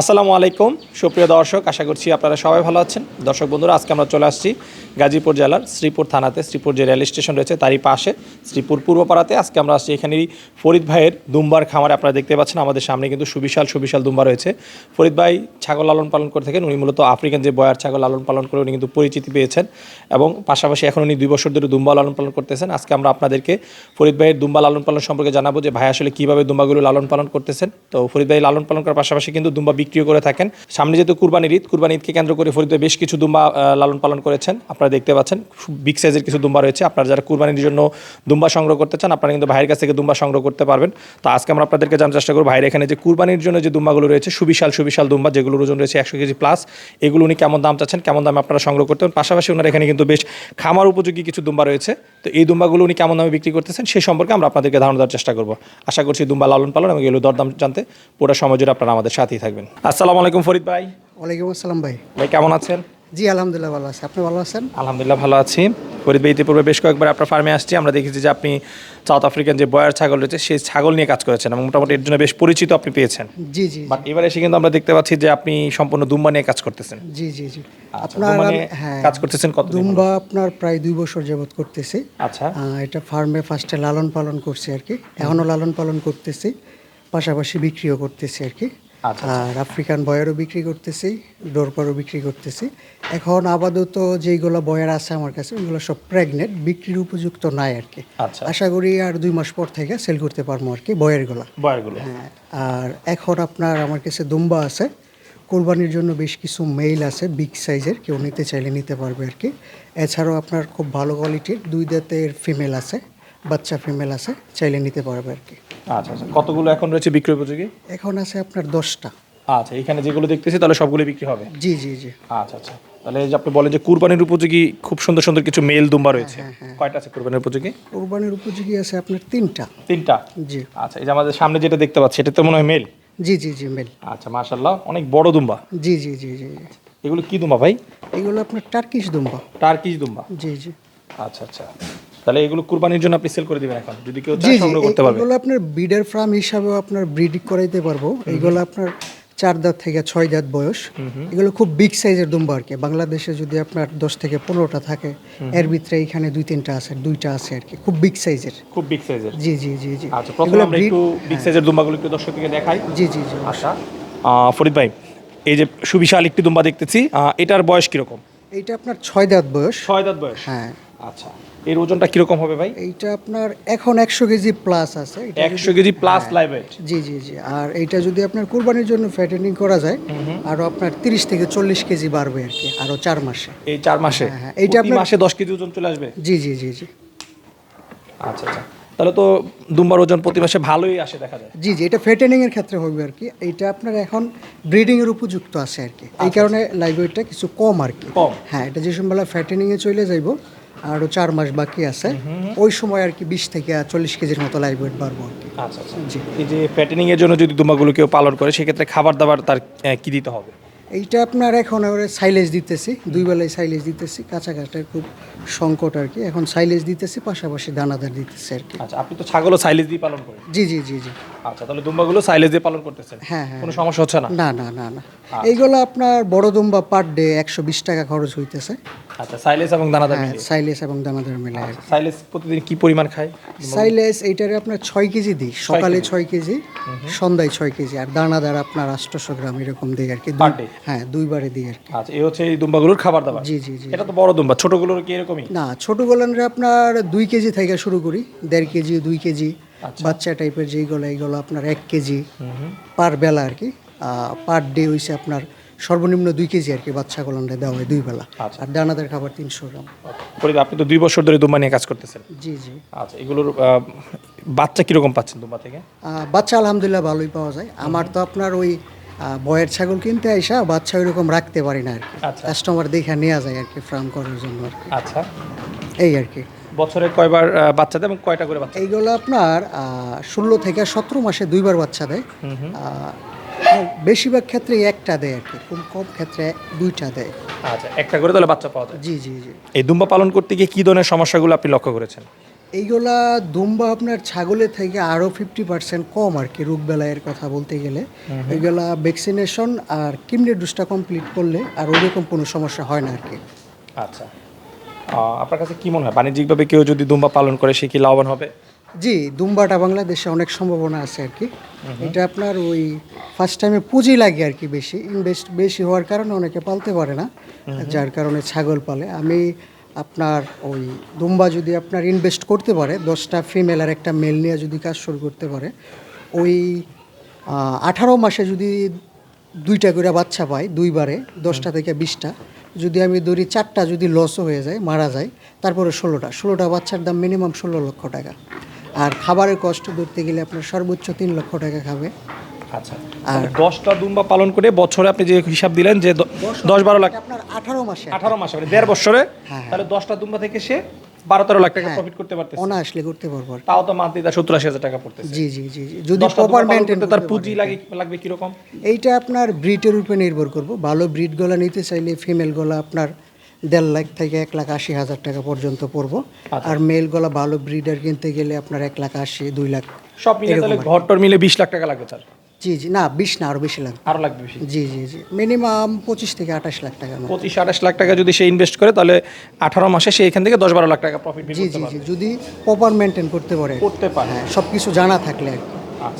আসসালামু আলাইকুম। সুপ্রিয় দর্শক, আশা করছি আপনারা সবাই ভালো আছেন। দর্শক বন্ধুরা, আজকে আমরা চলে আসছি গাজীপুর জেলার শ্রীপুর থানাতে। শ্রীপুর যে রেল স্টেশন রয়েছে, তারই পাশে শ্রীপুর পূর্বপাড়াতে আজকে আমরা আসছি এখানেই ফরিদ ভাইয়ের দুম্বার খামারে। আপনারা দেখতে পাচ্ছেন আমাদের সামনে কিন্তু সুবিশাল সুবিশাল দুম্বা রয়েছে। ফরিদ ভাই, ছাগল লালন পালন করে থাকেন। উনি মূলত আফ্রিকান যে বয়ার ছাগল লালন পালন করে, উনি কিন্তু পরিচিতি পেয়েছেন। এবং পাশাপাশি এখন উনি দুই বছর ধরে দুম্বা লালন পালন করতেছেন। আজকে আমরা আপনাদেরকে ফরিদ ভাইয়ের দুম্বা লালন পালন সম্পর্কে জানাব যে ভাই আসলে কীভাবে দুম্বাগুলো লালন পালন করতেছেন। তো ফরিদ ভাই লালন পালন করার পাশাপাশি কিন্তু দুম্বা বিক্রিও করে থাকেন। সামনে যেহেতু কুরবানির ঈদ, কুরবানি ঈদকে কেন্দ্র করে ফরিদ বেশ কিছু দুম্বা লালন পালন করেছেন। আপনারা দেখতে পাচ্ছেন বিগ সাইজের কিছু দুম্বা রয়েছে। আপনারা যারা কুরবানির জন্য দুম্বা সংগ্রহ করতে চান, আপনারা কিন্তু ভাইয়ের কাছ থেকে দুম্বা সংগ্রহ করতে পারবেন। তো আজকে আমরা আপনাদেরকে জানার চেষ্টা করব, ভাইয়ের এখানে যে কুরবানির জন্য যে দুম্বাগুলো রয়েছে, সুবিশাল সুবিশাল দুম্বা, যেগুলোর ওজন রয়েছে একশো কেজি প্লাস এগুলো উনি কেমন দাম চাচ্ছেন, কেমন দামে আপনারা সংগ্রহ করতে পাশাপাশি ওনার এখানে কিন্তু বেশ খামার উপযোগী কিছু দুম্বা রয়েছে। তো এই দুম্বাগুলো উনি কেমন দামে বিক্রি করতেছেন সেই সম্পর্কে আমরা আপনাদেরকে ধারণা দেওয়ার চেষ্টা করব। আশা করছি দুম্বা লালন পালন এবং এগুলো দরদাম জানতে পুরো সময় জুড়ে আপনারা আমাদের সাথেই থাকবেন। আসসালামু আলাইকুম ফরিদ ভাই। ওয়ালাইকুম আসসালাম ভাই। ভাই কেমন আছেন? জি আলহামদুলিল্লাহ ভালো আছে। আপনি ভালো আছেন? আলহামদুলিল্লাহ ভালো আছি। ফরিদ ভাই ইতিপূর্বে বেশ কয়েকবার আপনার ফার্মে আসছি। আমরা দেখেছি যে আপনি সাউথ আফ্রিকান যে বয়ার ছাগল রয়েছে সেই ছাগল নিয়ে কাজ করেছেন এবং মোটামুটি এর জন্য বেশ পরিচিত আপনি পেয়েছেন। জি জি বাট এবার এসে কিন্তু আমরা দেখতে পাচ্ছি যে আপনি সম্পূর্ণ দুম্বা নিয়ে কাজ করতেছেন। জি জি জি। আচ্ছা, আপনার হ্যাঁ। কাজ করতেছেন কত দুম্বা আপনার প্রায় দুই বছর যাবত করতেছি। আচ্ছা। এটা ফার্মে ফার্স্টে লালন পালন করছি আর কি। এখনও লালন পালন করতেছি। পাশাপাশি বিক্রিও করতেছি আর কি। আর আফ্রিকান বয়ারও বিক্রি করতেছি ডোরপারও বিক্রি করতেছি। এখন আপাতত যেইগুলো বয়ার আছে আমার কাছে ওইগুলো সব প্রেগনেন্ট বিক্রির উপযুক্ত নাই আর কি। আচ্ছা। আশা করি আর দুই মাস পর থেকে সেল করতে পারব আর কি বয়ারগুলো। বয়ারগুলো। হ্যাঁ আর এখন আপনার আমার কাছে দুম্বা আছে। কোরবানির জন্য বেশ কিছু মেইল আছে বিগ সাইজের কেউ নিতে চাইলে নিতে পারবে আর কি। এছাড়াও আপনার খুব ভালো কোয়ালিটির দুই দাঁতের ফিমেল আছে বাচ্চা ফিমেল আছে চাইলে নিতে পারবে আর কি। আচ্ছা আচ্ছা। কতগুলো এখন রয়েছে বিক্রি উপযোগী? এখন আছে আপনার দশটা। আচ্ছা এখানে যেগুলো দেখতেছি তাহলে সবগুলো বিক্রি হবে? জি জি জি। আচ্ছা আচ্ছা। তাহলে যে আপনি বলেন যে কুরবানির উপযোগী খুব সুন্দর সুন্দর কিছু মেল দুম্বা রয়েছে। কয়টা আছে কুরবানির উপযোগী? কোরবানির উপযোগী আছে আপনার তিনটা। তিনটা? জি। আচ্ছা এই যে আমাদের সামনে যেটা দেখতে পাচ্ছি এটা তো মনে হয় মেল? জি জি জি মেল। আচ্ছা মাশাল্লাহ অনেক বড় দুম্বা। জি জি জি জি। এগুলো কি দুম্বা ভাই? এগুলো আপনার টার্কিশ দুম্বা। টার্কিশ দুম্বা? জি জি। আচ্ছা আচ্ছা। তাহলে এগুলো কুরবানির জন্য আপনি সেল করে দিবেন এখন যদি কেউ চায় সংগ্রহ করতে পারবে। এগুলো আপনার ব্রিডার ফার্ম হিসাবেও আপনার ব্রিডিং করাইতে পারব। এগুলো আপনার চার দাঁত থেকে ছয় দাঁত বয়স। এগুলো খুব বিগ সাইজের দুম্বা আর কি। বাংলাদেশে যদি আপনার দশ থেকে পনেরোটা থাকে এর ভিতরে এখানে দুই তিনটা আছে দুইটা আছে আর কি। খুব বিগ সাইজের খুব বিগ সাইজের জি জি জি জি। আচ্ছা প্রথমে আমরা একটু বিগ সাইজের দুম্বাগুলো একটু দর্শককে দেখাই। জি জি জি। আচ্ছা ফরিদ ভাই এই যে সুবিশাল একটি দুম্বা দেখতেছি এটার বয়স কীরকম? এটা আপনার ছয় দাঁত বয়স। ছয় দাঁত বয়স। হ্যাঁ। আচ্ছা এর ওজনটা কীরকম হবে ভাই? এইটা আপনার এখন একশো কেজি প্লাস আছে। একশো কেজি প্লাস লাইভ জি জি জি। আর এইটা যদি আপনার কুরবানির জন্য ফ্যাটেনিং করা যায় আরও আপনার তিরিশ থেকে চল্লিশ কেজি বাড়বে আর কি আরও চার মাসে। এই চার মাসে? হ্যাঁ, এইটা প্রতি আপনার- মাসে দশ কেজি ওজন চলে আসবে? জি জি জি জি। আচ্ছা আচ্ছা। তাহলে তো দুম্বার ওজন প্রতি মাসে ভালোই আসে দেখা যায়। জি জি এটা ফেটেনিং এর ক্ষেত্রে হবে আর কি। এইটা আপনার এখন ব্রিডিং এর উপযুক্ত আছে আর কি। এই কারণে লাইভ কিছু কম আর কি। কম। হ্যাঁ এটা যে সময় ফ্যাটেনিং এ চলে যাইব আরও চার মাস বাকি আছে। ওই সময় আর কি বিশ থেকে চল্লিশ কেজির মতো লাইভ ওয়েট বাড়বো আর কি। আচ্ছা আচ্ছা। জি। এই যে ফ্যাটেনিং এর জন্য যদি দুম্বাগুলো কেউ পালন করে সেক্ষেত্রে খাবার দাবার তার কি দিতে হবে? এইটা আপনার এখন সাইলেজ দিতেছি দুই বেলায় সাইলেজ দিতেছি কাঁচা খুব সংকট আর কি। এখন সাইলেজ দিতেছি পাশাপাশি দানাদার দিতেছি আর কি। আচ্ছা আপনি তো ছাগলও সাইলেজ দিয়ে পালন করেন? জি জি জি জি। আচ্ছা তাহলে দুম্বাগুলো সাইলেজ দিয়ে পালন করতেছেন? হ্যাঁ হ্যাঁ। কোনো সমস্যা হচ্ছে না? না না না না। এইগুলো আপনার বড় দুম্বা পার ডে একশো বিশ টাকা খরচ হইতেছে। আচ্ছা সাইলেজ এবং দানাদার হ্যাঁ সাইলেস এবং দানাদার মিলে কি। সাইলেজ প্রতিদিন কি পরিমাণ খায়? সাইলেস এইটারে আপনার ছয় কেজি দিই। সকালে ছয় কেজি সন্ধ্যায় ছয় কেজি আর দানাদার আপনার আটশোশো গ্রাম এরকম দিই আর কি। হ্যাঁ দুইবারে দিই আর কি। আচ্ছা এই হচ্ছে এই দুম্বাগুলোর খাবার দাবার? জি জি জি। এটা তো বড় দুম্বা ছোটগুলোর কি এরকমই? না ছোট গোলানরে আপনার দুই কেজি থেকে শুরু করি। দেড় কেজি দুই কেজি বাচ্চা টাইপের যেইগুলো এইগুলো আপনার এক কেজি পার বেলা আর কি। পার ডে হইছে আপনার সর্বনিম্ন দুই কেজি আর কি বাচ্চা গোলানরে দেওয়া হয় দুই বেলা। আচ্ছা। আর দানাদার খাবার তিনশো গ্রাম। ফরিদ আপনি তো দুই বছর ধরে দুম্বা নিয়ে কাজ করতেছেন। জি জি। আচ্ছা এগুলোর বাচ্চা কীরকম পাচ্ছেন দুম্বা থেকে? বাচ্চা আলহামদুলিল্লাহ ভালোই পাওয়া যায়। আমার তো আপনার ওই বয়ের ছাগল কিনতে আইসা বাচ্চা ওইরকম রাখতে পারি না আর কি। আচ্ছা। কাস্টমার দেখে নেওয়া যায় আর কি ফার্ম করার জন্য আর কি। আচ্ছা। এই আর কি। বছরে কয়বার বাচ্চা দেয় এবং কয়টা করে বাচ্চা এইগুলো আপনার ষোলো থেকে সতেরো মাসে দুইবার বাচ্চা দেয়। বেশিরভাগ ক্ষেত্রে একটা দেয় আর কি খুব কম ক্ষেত্রে দুইটা দেয়। আচ্ছা একটা করে তাহলে বাচ্চা পাওয়া যায়? জি জি জি। এই দুম্বা পালন করতে গিয়ে কি ধরনের সমস্যাগুলো আপনি লক্ষ্য করেছেন? এইগুলা দুম্বা আপনার ছাগলের থেকে আরও ফিফটি পার্সেন্ট কম আর কি রোগবেলায়ের কথা বলতে গেলে। এইগুলা ভ্যাকসিনেশন আর কিমনি ডোজটা কমপ্লিট করলে আর ওইরকম কোনো সমস্যা হয় না আর কি। আচ্ছা। আপনার কাছে কি মনে হয়? বাণিজ্যিকভাবে কেউ যদি দুম্বা পালন করে সে কি লাভবান হবে? জি দুম্বাটা বাংলাদেশে অনেক সম্ভাবনা আছে আর কি। এটা আপনার ওই ফার্স্ট টাইমে পুঁজি লাগে আর কি বেশি ইনভেস্ট বেশি হওয়ার কারণে অনেকে পালতে পারে না যার কারণে ছাগল পালে। আমি আপনার ওই দুম্বা যদি আপনার ইনভেস্ট করতে পারে দশটা ফিমেল আর একটা মেল নিয়ে যদি কাজ শুরু করতে পারে ওই আঠারো মাসে যদি দুইটা করে বাচ্চা পাই দুইবারে দশটা থেকে বিশটা যদি আমি ধরি চারটা যদি লসও হয়ে যায় মারা যায় তারপরে ষোলোটা ষোলোটা বাচ্চার দাম মিনিমাম ষোলো লক্ষ টাকা। আর খাবারের কষ্ট ধরতে গেলে আপনার সর্বোচ্চ তিন লক্ষ টাকা খাবে। আচ্ছা। আর দশটা দুম্বা পালন করে বছরে আপনি যে হিসাব দিলেন যে দশ বারো লাখ আপনার আঠারো মাসে। আঠারো মাসে মানে দেড় বছরে। হ্যাঁ। তাহলে দশটা দুম্বা থেকে সে বারো তেরো লাখ টাকা প্রফিট করতে পারতেছে। অনায়াসলে করতে পারব তাও তো মান্থলি তার সত্তর আশি হাজার টাকা পড়তেছে। জি জি জি জি। যদি প্রপার মেনটেন তার পুঁজি লাগে লাগবে কীরকম? এইটা আপনার ব্রিডের উপরে নির্ভর করব। ভালো ব্রিড গলা নিতে চাইলে ফিমেল গলা আপনার দেড় লাখ থেকে এক লাখ আশি হাজার টাকা পর্যন্ত পড়ব। আচ্ছা। আর মেল গলা ভালো ব্রিডার কিনতে গেলে আপনার এক লাখ আশি দুই লাখ সব মিলে তাহলে ঘর টর মিলে বিশ লাখ টাকা লাগবে তার জি জি না বিশ না আরও বেশি লাগবে। আরও লাগবে বেশি? জি জি জি মিনিমাম পঁচিশ থেকে আঠাশ লাখ টাকা। পঁচিশ আঠাশ লাখ টাকা যদি সে ইনভেস্ট করে তাহলে আঠারো মাসে সে এখান থেকে দশ বারো লাখ টাকা প্রফিট জি জি জি যদি প্রপার মেনটেন করতে পারে। করতে পারে। হ্যাঁ সব কিছু জানা থাকলে আর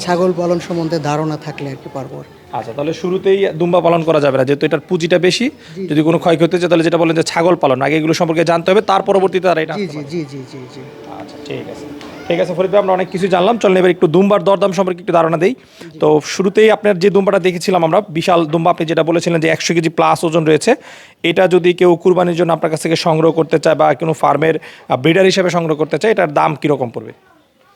ছাগল পালন সম্বন্ধে ধারণা থাকলে আর কি পারব আচ্ছা তাহলে শুরুতেই দুম্বা পালন করা যাবে না যেহেতু এটার পুঁজিটা বেশি যদি কোনো ক্ষয়ক্ষতি হচ্ছে তাহলে যেটা বলেন যে ছাগল পালন আগে এগুলো সম্পর্কে জানতে হবে তার পরবর্তীতে তারা এটা জি জি জি জি জি জি। আচ্ছা ঠিক আছে। ঠিক আছে ফরিদ ভাই আমরা অনেক কিছু জানলাম চলেন এবার একটু দুম্বার দরদাম সম্পর্কে একটু ধারণা দেই। তো শুরুতেই আপনার যে দুম্বাটা দেখেছিলাম আমরা বিশাল দুম্বা আপনি যেটা বলেছিলেন যে একশো কেজি প্লাস ওজন রয়েছে এটা যদি কেউ কুরবানির জন্য আপনার কাছ থেকে সংগ্রহ করতে চায় বা কোনো ফার্মের ব্রিডার হিসেবে সংগ্রহ করতে চায় এটার দাম কীরকম পড়বে?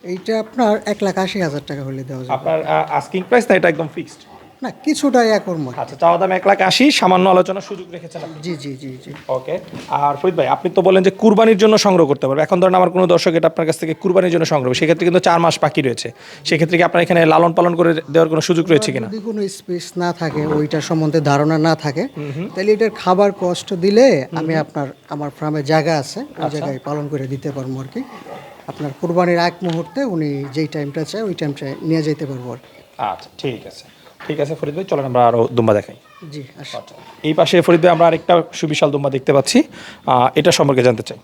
এইটা আপনার এক লাখ আশি হাজার টাকা হলে দেওয়া যাবে। আপনার আস্কিং প্রাইস না এটা একদম ফিক্সড না কিছুটা ইয়া করব। আর কি। আচ্ছা চাওয়া দাম এক লাখ আশি সামান্য আলোচনার সুযোগ রেখেছেন আপনি। জি জি জি জি। ওকে আর ফরিদ ভাই আপনি তো বলেন যে কুরবানির জন্য সংগ্রহ করতে পারবে। এখন ধরেন আমার কোনো দর্শক এটা আপনার কাছ থেকে কুরবানির জন্য সংগ্রহ সেক্ষেত্রে কিন্তু চার মাস বাকি রয়েছে। সেক্ষেত্রে কি আপনার এখানে লালন পালন করে দেওয়ার কোনো সুযোগ রয়েছে কিনা? যদি কোনো স্পেস না থাকে ওইটা সম্বন্ধে ধারণা না থাকে তাহলে এটার খাবার কষ্ট দিলে আমি আপনার আমার ফার্মে জায়গা আছে ওই জায়গায় পালন করে দিতে পারব আর কি। আপনার কুরবানির এক মুহূর্তে উনি যেই টাইমটা চায় ওই টাইমটা নিয়ে যেতে পারব আর কি। আচ্ছা ঠিক আছে। ঠিক আছে ফরিদ ভাই চলেন আমরা আরও দুম্বা দেখাই। জি আচ্ছা এই পাশে ফরিদ ভাই আমরা আরেকটা সুবিশাল দুম্বা দেখতে পাচ্ছি। এটা সম্পর্কে জানতে চাই।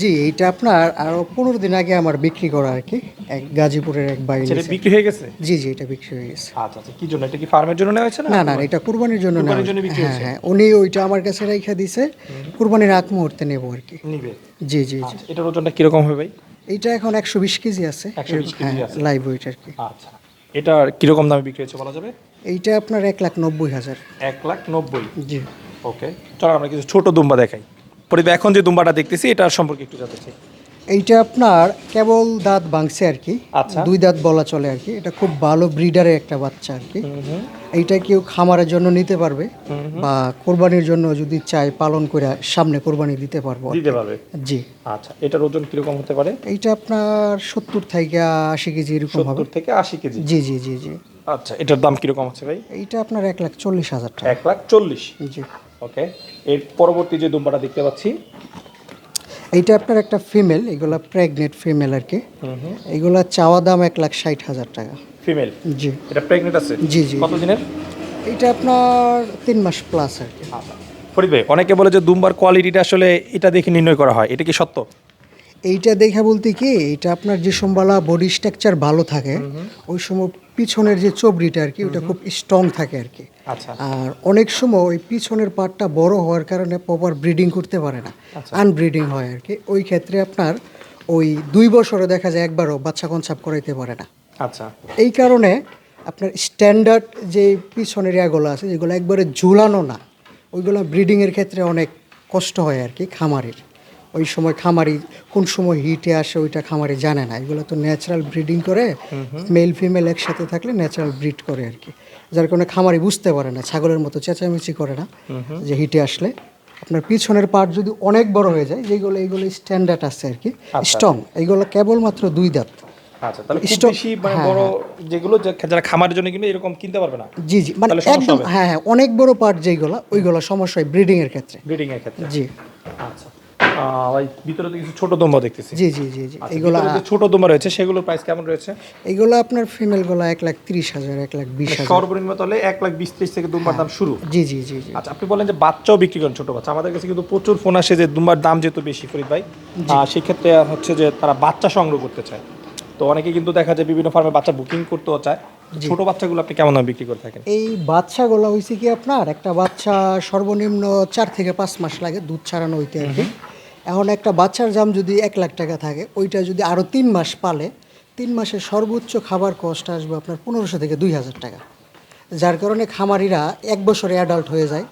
জি এইটা আপনার আরও পনেরো দিন আগে আমার বিক্রি করা আর কি এক গাজীপুরের এক বাইরে সেটা বিক্রি হয়ে গেছে? জি জি এটা বিক্রি হয়ে গেছে। আচ্ছা আচ্ছা কি জন্য? এটা কি ফার্মের জন্য নেওয়া হয়েছে না? না এটা কুরবানির জন্য নেওয়া হ্যাঁ হ্যাঁ উনি ওইটা আমার কাছে রেখে দিছে কুরবানির আগ মুহূর্তে নেব আর কি। নিবে? জি জি জি। আচ্ছা, এটার ওজনটা কীরকম হবে ভাই? এইটা এখন একশো বিশ কেজি আছে। 120 কেজি হ্যাঁ আছে। লাইভ ওয়েট আর কি। আচ্ছা। এটা কীরকম দামে বিক্রি হয়েছে বলা যাবে? এইটা আপনার এক লাখ নব্বই হাজার। এক লাখ নব্বই? জি। ওকে। চলো আমরা কিছু ছোট দুম্বা দেখাই। পরে এখন যে দুম্বাটা দেখতেছি এটার সম্পর্কে একটু জানতে চাই। এইটা আপনার কেবল দাঁত ভাঙছে আর কি। আচ্ছা। দুই দাঁত বলা চলে আর কি। এটা খুব ভালো ব্রিডারের একটা বাচ্চা আর কি। এইটা কেউ খামারের জন্য নিতে পারবে বা কোরবানির জন্য যদি চায় পালন করে সামনে কোরবানি দিতে পারব দিতে পারবে। জি। আচ্ছা এটার ওজন কীরকম হতে পারে? এইটা আপনার সত্তর থেকে আশি কেজি এরকম হবে। থেকে আশি কেজি। জি জি জি জি। আচ্ছা এটার দাম কীরকম আছে ভাই? এইটা আপনার এক লাখ চল্লিশ হাজার টাকা। এক লাখ চল্লিশ। জি। ওকে এর পরবর্তী যে দুম্বাটা দেখতে পাচ্ছি এইটা আপনার একটা ফিমেল এগুলা প্রেগনেন্ট ফিমেল আর কি। এগুলা চাওয়া দাম এক লাখ ষাট হাজার টাকা। ফিমেল জি। এটা প্রেগনেন্ট আছে? জি, জি। কত দিনের? এইটা আপনার তিন মাস প্লাস আর কি। ফরিদ ভাই অনেকে বলে যে দুম্বার কোয়ালিটিটা আসলে এটা দেখে নির্ণয় করা হয়। এটা কি সত্য? এইটা দেখা বলতে কি এটা আপনার যে সম্বালা বডি স্ট্রাকচার ভালো থাকে ওই সময় পিছনের যে চবড়িটা আর কি ওটা খুব স্ট্রং থাকে আর কি। আর অনেক সময় ওই পিছনের পাটটা বড় হওয়ার কারণে প্রপার ব্রিডিং করতে পারে না। আনব্রিডিং হয় আর কি। ওই ক্ষেত্রে আপনার ওই দুই বছরে দেখা যায় একবারও বাচ্চা কনসাপ করাইতে পারে না। আচ্ছা। এই কারণে আপনার স্ট্যান্ডার্ড যে পিছনের ইয়াগুলো আছে যেগুলো একবারে ঝুলানো না। ওইগুলো ব্রিডিংয়ের ক্ষেত্রে অনেক কষ্ট হয় আর কি খামারের। ওই সময় খামারি কোন সময় হিটে আসে ওইটা খামারি জানে না। এগুলো তো ন্যাচারাল ব্রিডিং করে মেল ফিমেল একসাথে থাকলে ন্যাচারাল ব্রিড করে আর কি। যার কারণে খামারি বুঝতে পারে না ছাগলের মতো চেঁচামেচি করে না যে হিটে আসলে। আপনার পিছনের পার্ট যদি অনেক বড় হয়ে যায় যেগুলো এইগুলো স্ট্যান্ডার্ড আছে আর কি স্ট্রং এইগুলো কেবলমাত্র দুই দাঁত। আচ্ছা তাহলে বেশি মানে বড় যেগুলো যারা খামারের জন্য কিনে এরকম কিনতে পারবে না। জি জি মানে একদম হ্যাঁ হ্যাঁ অনেক বড় পার্ট যেগুলো ওইগুলো সমস্যা হয় ব্রিডিং এর ক্ষেত্রে। ব্রিডিং এর ক্ষেত্রে। জি। আচ্ছা। ভাই ভিতরে তো কিছু ছোট দম্বা দেখতেছি। জি জি জি জি। আচ্ছা, এগুলা ছোট দম্বা রয়েছে সেগুলোর প্রাইস কেমন রয়েছে? এগুলো আপনার ফিমেল ফিমেলগুলো এক লাখ তিরিশ হাজার এক লাখ বিশ হাজার। সর্বনিম্ন তাহলে এক লাখ বিশ ত্রিশ থেকে দুম্বার দাম শুরু। জি জি জি জি। আচ্ছা আপনি বলেন যে বাচ্চাও বিক্রি করেন ছোট বাচ্চা। আমাদের কাছে কিন্তু প্রচুর ফোন আসে যে দুম্বার দাম যেহেতু বেশি ফরিদ ভাই। সেক্ষেত্রে হচ্ছে যে তারা বাচ্চা সংগ্রহ করতে চায়। তো অনেকে কিন্তু দেখা যায় বিভিন্ন ফার্মে বাচ্চা বুকিং করতেও চায়। ছোট বাচ্চাগুলো আপনি কেমন দামে বিক্রি করে থাকেন? এই বাচ্চাগুলো হয়েছে কি আপনার? একটা বাচ্চা সর্বনিম্ন চার থেকে পাঁচ মাস লাগে দুধ ছাড়ানো হইতে আর কি। এখন একটা বাচ্চার দাম যদি এক লাখ টাকা থাকে ওইটা যদি আরও তিন মাস পালে তিন মাসের সর্বোচ্চ খাবার কষ্ট আসবে আপনার পনেরোশো থেকে দুই হাজার টাকা। যার কারণে খামারিরা এক বছরে অ্যাডাল্ট হয়ে যায়।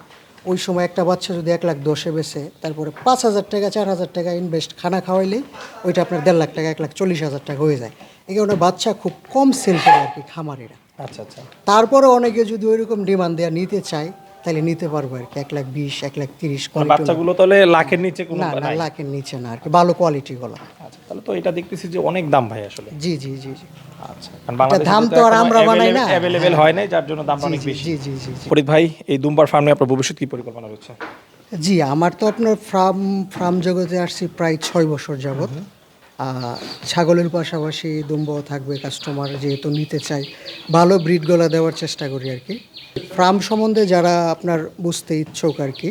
ওই সময় একটা বাচ্চা যদি এক লাখ দশে বেছে তারপরে পাঁচ হাজার টাকা চার হাজার টাকা ইনভেস্ট খানা খাওয়াইলেই ওইটা আপনার দেড় লাখ টাকা এক লাখ চল্লিশ হাজার টাকা হয়ে যায়। এই কারণে বাচ্চা খুব কম সেল করে আর কি খামারিরা। আচ্ছা আচ্ছা। তারপরে অনেকে যদি ওইরকম ডিমান্ড দেওয়া নিতে চায় তাহলে নিতে পারব আর কি এক লাখ বিশ এক লাখ তিরিশ মানে বাচ্চাগুলো তাহলে লাখের নিচে কোনো না না লাখের নিচে না আর কি ভালো কোয়ালিটি গুলো আচ্ছা তাহলে তো এটা দেখতেছি যে অনেক দাম ভাই আসলে। জি জি জি জি। আচ্ছা দাম তো আর আমরা বানাই না। অ্যাভেলেবেল হয় যার জন্য দামটা অনেক বেশি। জি জি জি জি। ফরিদ ভাই এই দুম্বার ফার্মে আপনার ভবিষ্যৎ কি পরিকল্পনা রয়েছে জি আমার তো আপনার ফার্ম ফার্ম জগতে আসছি প্রায় ছয় বছর যাবত ছাগলের পাশাপাশি দুম্বও থাকবে কাস্টমার যেহেতু নিতে চাই ভালো ব্রিড গলা দেওয়ার চেষ্টা করি আর কি। ফার্ম সম্বন্ধে যারা আপনার বুঝতে ইচ্ছুক আর কি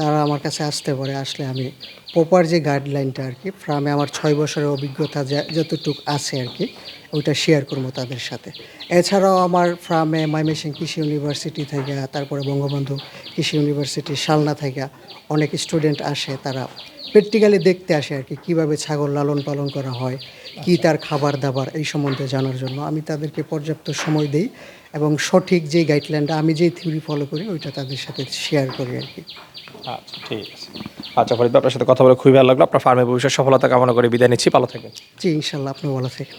তারা আমার কাছে আসতে পারে আসলে আমি প্রপার যে গাইডলাইনটা আর কি ফার্মে আমার ছয় বছরের অভিজ্ঞতা যা- যতটুক আছে আর কি ওইটা শেয়ার করব তাদের সাথে। এছাড়াও আমার ফার্মে মাইমেসিং কৃষি ইউনিভার্সিটি থেকে তারপরে বঙ্গবন্ধু কৃষি ইউনিভার্সিটি শালনা থেকে অনেক স্টুডেন্ট আসে তারা প্র্যাকটিক্যালি দেখতে আসে আর কি কীভাবে ছাগল লালন পালন করা হয় কী তার খাবার দাবার এই সম্বন্ধে জানার জন্য। আমি তাদেরকে পর্যাপ্ত সময় দিই এবং সঠিক যে গাইডলাইনটা আমি যে থিওরি ফলো করি ওইটা তাদের সাথে শেয়ার করি আর কি। আচ্ছা ঠিক আছে। আচ্ছা ফরিদ আপনার সাথে কথা বলে খুবই ভালো লাগল। আপনার ফার্মের ভবিষ্যৎ সফলতা কামনা করে বিদায় নিচ্ছি। ভালো থাকবেন। জি ইনশাল্লাহ আপনি ভালো থাকেন